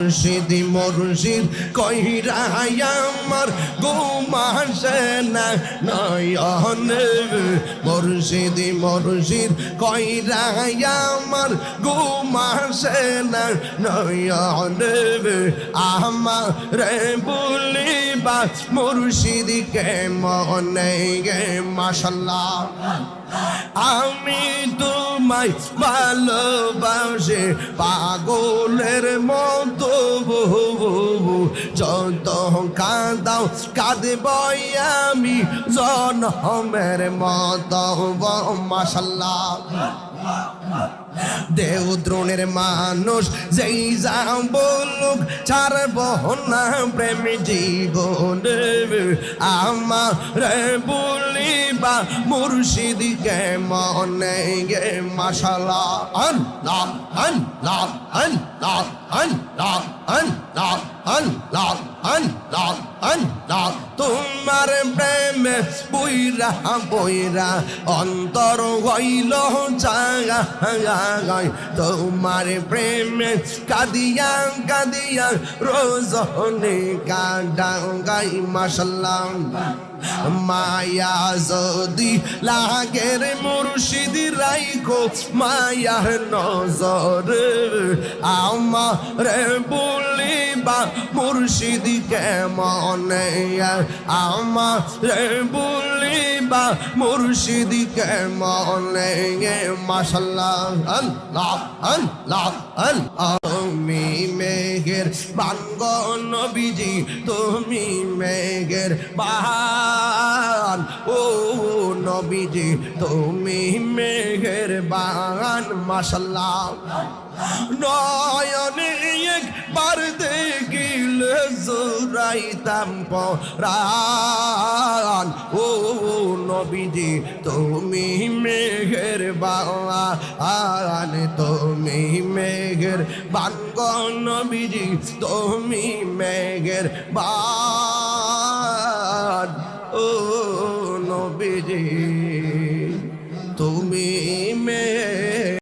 মুর্শিদ মুর্শিদ কইরা আমার ঘুমাসে না, নয়নে। মুর্শিদ মুর্শিদ কইরা আমার ঘুমাসে না, নয়নে। আমার রে বলিবা মুর্শিদ কে মনে গে, মাশাল্লাহ। আমি তোমায় ভালোবাসে, পাগলের মতো যত আমি। মতো দ্রোণের মানুষ যেই যা বলুক, ছাড়ব না প্রেম জীবন। আমার বলিবা, মুর্শিদ কে মনে গে মশালা আল্লাহ আল্লাহ আল্লাহ আল্লাহ। তোমার প্রেম বইরা বইরা, অন্তর হইল জাগায় তোমার প্রেম কাদিয়া কাদিয়া রোজনে কাডাঙ্গাই মাসাল্লাহ মায়া যদি লাগের মুর্শিদ রাইখো মায়া নজর আমার বলিবা মুর্শিদ কেমনে? আমার বলিবা মুর্শিদ কেমনে? মাসাল্লাহ আল্লাহ আল্লাহ তুমি মেঘের বাঙ্গ নবীজি, তুমি মেঘের বাহান ও নবীজি, তুমি মেঘের বাগান মাসাল্লাহ নয়নে একবার সুরাইতাম পরান ও নবীজি, তুমি মেঘের বাবা আন তুমি মেঘের বাঙ্গ নবীজি, তুমি মেঘের বা ও নবীজি, তুমি